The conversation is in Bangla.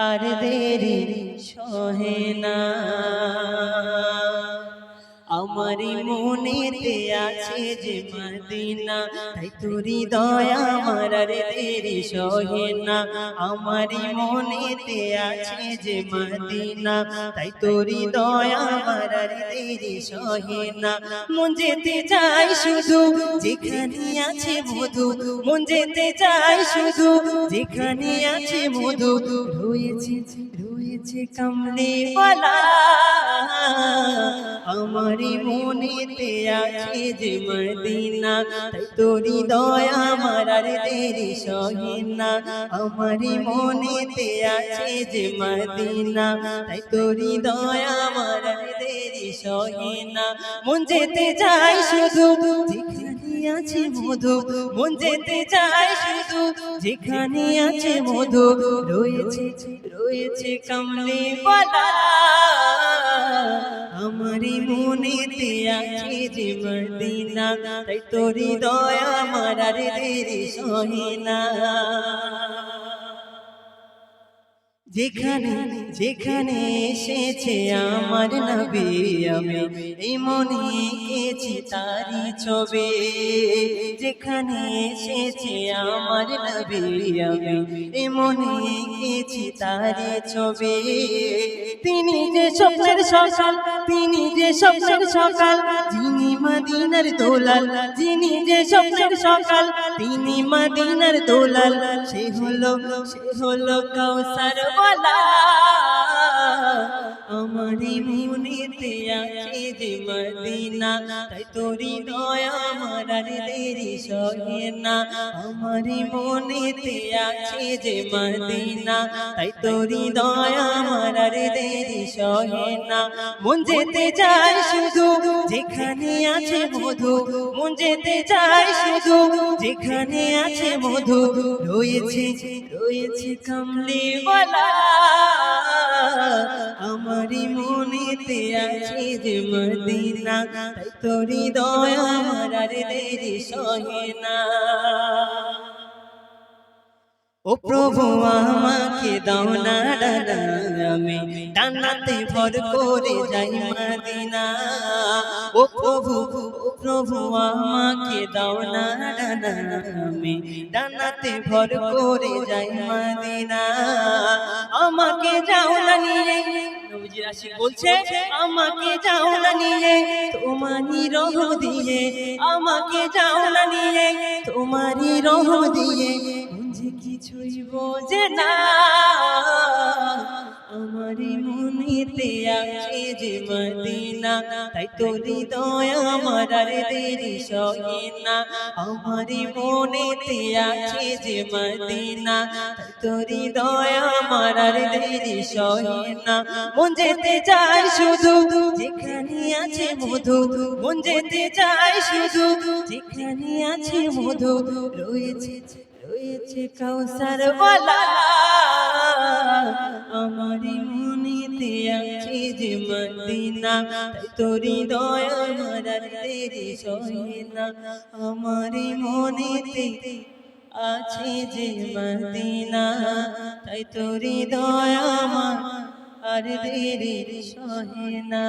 আর দেরি সহে না। আমারই মনেতে আছে যে মদিনা। তাই তোরি দয়া আমার আর দেরি সহে না। আমারই মনেতে আছে যে মদিনা। তাই তোরি দয়া আমার আর দেরি সহে না। মন যেতে চাই শুধু যেখানে আছে মধু। মন যেতে চাই শুধু যেখানে আছে মধু। রয়েছে রয়েছে কামলি বলা। আমারই মনেতে আছে যে মদিনা তোরি দয়া আমার আর দেরি সহে না। আমারই মনেতে আছে যে মদিনা তোরি দয়া আমার আর দেরি সহে না। মন যেতে চাই শুধু আছে মধু মন যেতে চায় শুধু যেখানে আছে মধু রয়েছে রয়েছে কামলি বলা। আমারই মনেতে আছে যে মর্দিনা তাই তোরি দয়া আমার আর দেরি সহে না। যেখানে যেখানে এসেছে আমার নবী আমি, এই মনে এঁকেছি তারি ছবি। যেখানে এসেছে আমার নবী আমি, এই মনে এঁকেছি তারি ছবি। তিনি যে স্বপ্নের সকাল, তিনি যে স্বপ্নের সকাল, যিনি মদিনার দোলাল, যিনি যে স্বপ্নের সকাল, তিনি মদিনার দোলাল, সে হলো সে হলো কাউসার। বলা আমারই মনেতে আছে যে মদিনা, তাই তোরি দয়া আমার দেরি সহে না। আমারই মনেতে আছে যে মদিনা, তাই তোরি দয়া আমার দেরি সহে না। মন যেতে চাই শুধু যেখানে আছে মধু, মন যেতে চাই শুধু যেখানে আছে মধু। রয়েছে রয়েছে কামলি বলা আমারই মনেতে আছে যে মদিনা। তোরি দয়া আমার আর দেরি সহে না। ও প্রভু আমাকে দাও না আমি ডানাতে ভর করে যাই মদিনা। ও প্রভু প্রভু আমাকে দাও না আমি ডানাতে ভর করে যাই মদিনা। আমাকে যাও না নিয়ে বলছে, আমাকে যাও না নিয়ে, তোমারই রহ দিয়ে, আমাকে যাও না নিয়ে, তোমারই রহ দিয়ে কিছুই বোঝে না। আমারই মনেতে আছে যে মদিনা। তাই তোরি দয়া আমার আর দেরি সহে না। আমারই মনেতে আছে যে মদিনা। তাই তোরি দয়া আমার আর দেরি সহে না। মন যেতে চাই শুধু যেখানে আছে মধু। মন যেতে চাই শুধু যেখানে আছে মধু। রয়েছে রয়েছে কাউসার বলা আমারই মনেতে আছে যে মদিনা তোরি দয়া আমার আর দেরি সহে না। আমারই মনেতে আছে যে মদিনা তাই তোরি দয়া আমার আর দেরি সহে না।